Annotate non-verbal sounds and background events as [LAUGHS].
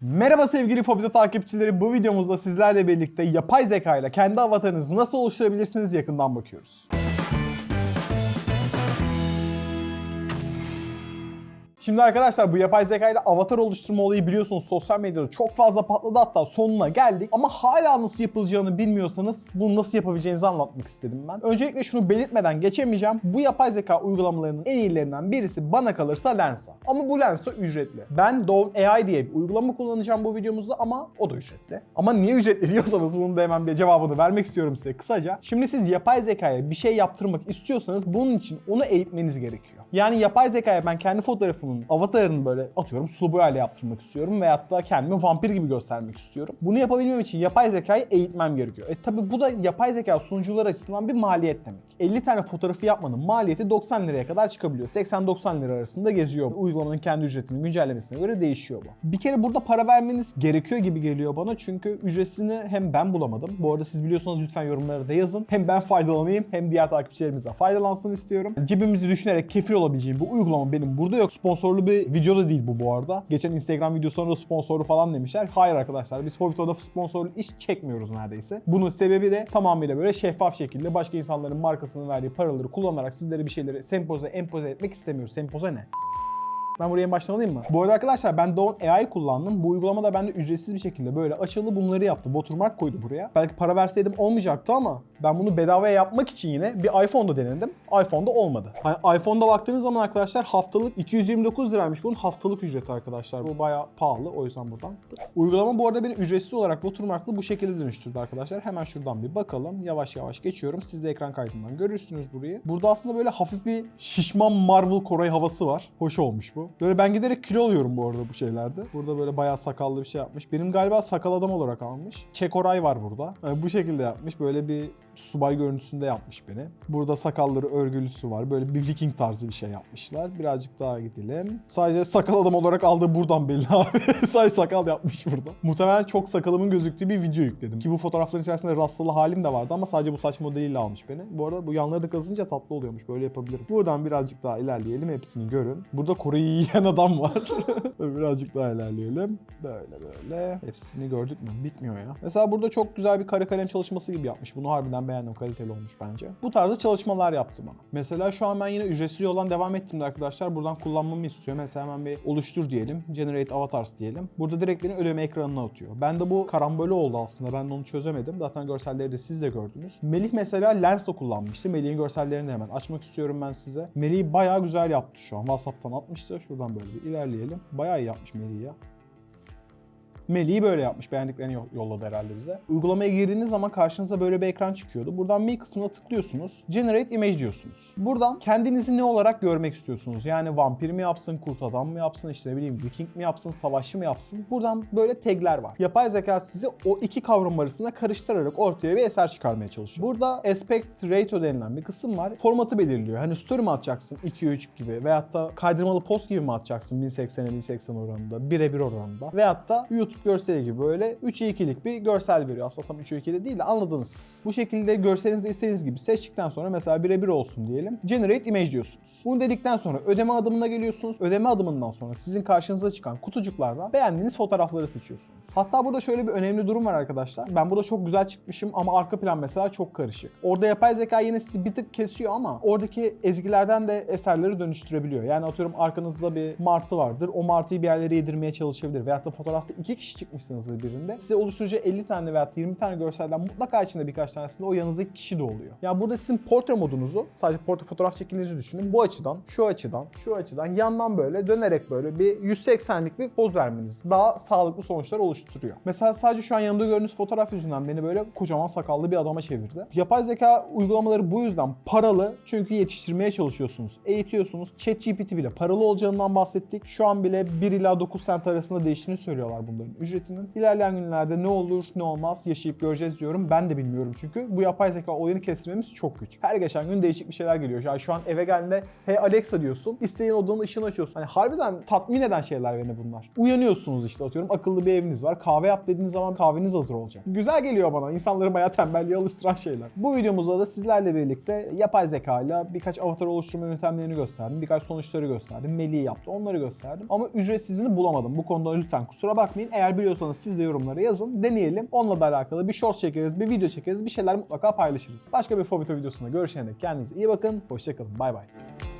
Merhaba sevgili Fobito takipçileri. Bu videomuzda sizlerle birlikte yapay zeka ile kendi avatarınızı nasıl oluşturabilirsiniz yakından bakıyoruz. Şimdi arkadaşlar bu yapay zeka ile avatar oluşturma olayı biliyorsunuz sosyal medyada çok fazla patladı hatta sonuna geldik. Ama hala nasıl yapılacağını bilmiyorsanız bunu nasıl yapabileceğinizi anlatmak istedim ben. Öncelikle şunu belirtmeden geçemeyeceğim. Bu yapay zeka uygulamalarının en iyilerinden birisi bana kalırsa Lensa. Ama bu Lensa ücretli. Ben Dawn AI diye bir uygulama kullanacağım bu videomuzda ama o da ücretli. Ama niye ücretli [LAUGHS] diyorsanız bunu da hemen bir cevabını vermek istiyorum size kısaca. Şimdi siz yapay zekaya bir şey yaptırmak istiyorsanız bunun için onu eğitmeniz gerekiyor. Yani yapay zekaya ben kendi fotoğrafımın avatarını böyle atıyorum sulu boyayla yaptırmak istiyorum veyahut da kendimi vampir gibi göstermek istiyorum. Bunu yapabilmem için yapay zekayı eğitmem gerekiyor. E tabi bu da yapay zeka sunucular açısından bir maliyet demek. 50 tane fotoğrafı yapmanın maliyeti 90 liraya kadar çıkabiliyor. 80-90 lira arasında geziyor. Uygulamanın kendi ücretinin güncellemesine göre değişiyor bu. Bir kere burada para vermeniz gerekiyor gibi geliyor bana çünkü ücretsini hem ben bulamadım. Bu arada siz biliyorsanız lütfen yorumlara da yazın. Hem ben faydalanayım hem diğer takipçilerimiz de faydalansın istiyorum. Cebimizi düşünerek kefil olabileceğim bu uygulama benim burada yok. Sponsorlu bir video da değil bu bu arada. Geçen Instagram videosunda da sponsoru falan demişler. Hayır arkadaşlar biz Fobito'da sponsorlu iş çekmiyoruz neredeyse. Bunun sebebi de tamamıyla böyle şeffaf şekilde başka insanların markasının verdiği paraları kullanarak sizlere bir şeyleri sempoze, empoze etmek istemiyoruz. Sempoze ne? Ben buraya en mı? Bu arada arkadaşlar ben Dawn AI kullandım. Bu uygulamada bende ücretsiz bir şekilde böyle açılı bunları yaptı. Watermark koydu buraya. Belki para verseydim olmayacaktı ama ben bunu bedavaya yapmak için yine bir iPhone'da denedim. iPhone'da olmadı. Hani iPhone'da baktığınız zaman arkadaşlar haftalık 229 liraymış bunun haftalık ücreti arkadaşlar. Bu bayağı pahalı o yüzden buradan. Uygulama bu arada beni ücretsiz olarak Watermark'lı bu şekilde dönüştürdü arkadaşlar. Hemen şuradan bir bakalım. Yavaş yavaş geçiyorum. Siz de ekran kaydından görürsünüz burayı. Burada aslında böyle hafif bir şişman Marvel Koray havası var. Hoş olmuş bu. Böyle ben giderek kilo alıyorum bu arada bu şeylerde. Burada böyle bayağı sakallı bir şey yapmış. Benim galiba sakal adam olarak almış. Çekoray var burada. Yani bu şekilde yapmış. Böyle bir subay görüntüsünde yapmış beni. Burada sakalları örgülüsü var. Böyle bir viking tarzı bir şey yapmışlar. Birazcık daha gidelim. Sadece sakal adam olarak aldığı buradan belli abi. [LAUGHS] Sadece sakal yapmış burada. Muhtemelen çok sakalımın gözüktüğü bir video yükledim. Ki bu fotoğrafların içerisinde rastlalı halim de vardı ama sadece bu saç modeliyle almış beni. Bu arada bu yanları da kazınca tatlı oluyormuş. Böyle yapabilirim. Buradan birazcık daha ilerleyelim. Hepsini görün. Burada Kore'yi yiyen adam var. [LAUGHS] birazcık daha ilerleyelim. Böyle böyle. Hepsini gördük mü? Bitmiyor ya. Mesela burada çok güzel bir kare kalem çalışması gibi yapmış. Bunu harbiden beğendim. Kaliteli olmuş bence. Bu tarzda çalışmalar yaptı bana. Mesela şu an ben yine ücretsiz yoldan devam ettiğimde arkadaşlar buradan kullanmamı istiyor. Mesela hemen bir oluştur diyelim. Generate avatars diyelim. Burada direkt beni ödeme ekranına atıyor. Ben de bu karambole oldu aslında. Ben de onu çözemedim. Zaten görselleri de siz de gördünüz. Melih mesela Lens'la kullanmıştı. Melih'in görsellerini hemen açmak istiyorum ben size. Melih bayağı güzel yaptı şu an. WhatsApp'tan atmıştı. Şuradan böyle bir ilerleyelim. Bayağı iyi yapmış Melih ya. Melih'i böyle yapmış. Beğendiklerini yo- yolladı herhalde bize. Uygulamaya girdiğiniz zaman karşınıza böyle bir ekran çıkıyordu. Buradan Me kısmına tıklıyorsunuz. Generate Image diyorsunuz. Buradan kendinizi ne olarak görmek istiyorsunuz? Yani vampir mi yapsın, kurt adam mı yapsın, işte ne bileyim viking mi yapsın, savaşçı mı yapsın? Buradan böyle tagler var. Yapay zeka sizi o iki kavram arasında karıştırarak ortaya bir eser çıkarmaya çalışıyor. Burada aspect ratio denilen bir kısım var. Formatı belirliyor. Hani story mi atacaksın 2-3 gibi veyahut da kaydırmalı post gibi mi atacaksın 1080'e 1080 oranında, 1'e 1 oranında veyahut da YouTube görseli gibi böyle 3'e 2'lik bir görsel veriyor. Aslında tam 3'e 2'de değil de anladınız siz. Bu şekilde görselinizi istediğiniz gibi seçtikten sonra mesela 1'e 1 olsun diyelim. Generate image diyorsunuz. Bunu dedikten sonra ödeme adımına geliyorsunuz. Ödeme adımından sonra sizin karşınıza çıkan kutucuklardan beğendiğiniz fotoğrafları seçiyorsunuz. Hatta burada şöyle bir önemli durum var arkadaşlar. Ben burada çok güzel çıkmışım ama arka plan mesela çok karışık. Orada yapay zeka yine sizi bir tık kesiyor ama oradaki ezgilerden de eserleri dönüştürebiliyor. Yani atıyorum arkanızda bir martı vardır. O martıyı bir yerlere yedirmeye çalışabilir. Veyahut da fotoğrafta iki kişi çıkmışsınızdır birinde. Size oluşturacağı 50 tane veya 20 tane görselden mutlaka içinde birkaç tanesinde o yanınızdaki kişi de oluyor. Yani burada sizin portre modunuzu sadece portre fotoğraf çekildiğinizi düşünün. Bu açıdan, şu açıdan, şu açıdan yandan böyle dönerek böyle bir 180'lik bir poz vermeniz daha sağlıklı sonuçlar oluşturuyor. Mesela sadece şu an yanımda gördüğünüz fotoğraf yüzünden beni böyle kocaman sakallı bir adama çevirdi. Yapay zeka uygulamaları bu yüzden paralı çünkü yetiştirmeye çalışıyorsunuz. Eğitiyorsunuz. ChatGPT bile paralı olacağından bahsettik. Şu an bile 1 ila 9 sent arasında değiştiğini söylüyorlar bunların ücretinin. İlerleyen günlerde ne olur ne olmaz yaşayıp göreceğiz diyorum. Ben de bilmiyorum çünkü bu yapay zeka olayını kestirmemiz çok güç. Her geçen gün değişik bir şeyler geliyor. Yani şu an eve geldiğinde hey Alexa diyorsun. İsteyen odanın ışığını açıyorsun. Hani harbiden tatmin eden şeyler beni bunlar. Uyanıyorsunuz işte atıyorum akıllı bir eviniz var. Kahve yap dediğiniz zaman kahveniz hazır olacak. Güzel geliyor bana. İnsanları bayağı tembelliğe alıştıran şeyler. Bu videomuzda da sizlerle birlikte yapay zeka ile birkaç avatar oluşturma yöntemlerini gösterdim. Birkaç sonuçları gösterdim. Melih yaptı. Onları gösterdim. Ama ücretsizini bulamadım. Bu konuda lütfen kusura bakmayın. Eğer Eğer biliyorsanız siz de yorumlara yazın. Deneyelim. Onunla da alakalı bir short çekeriz, bir video çekeriz, bir şeyler mutlaka paylaşırız. Başka bir Fobito videosunda görüşene dek kendinize iyi bakın. Hoşçakalın. Bay bay.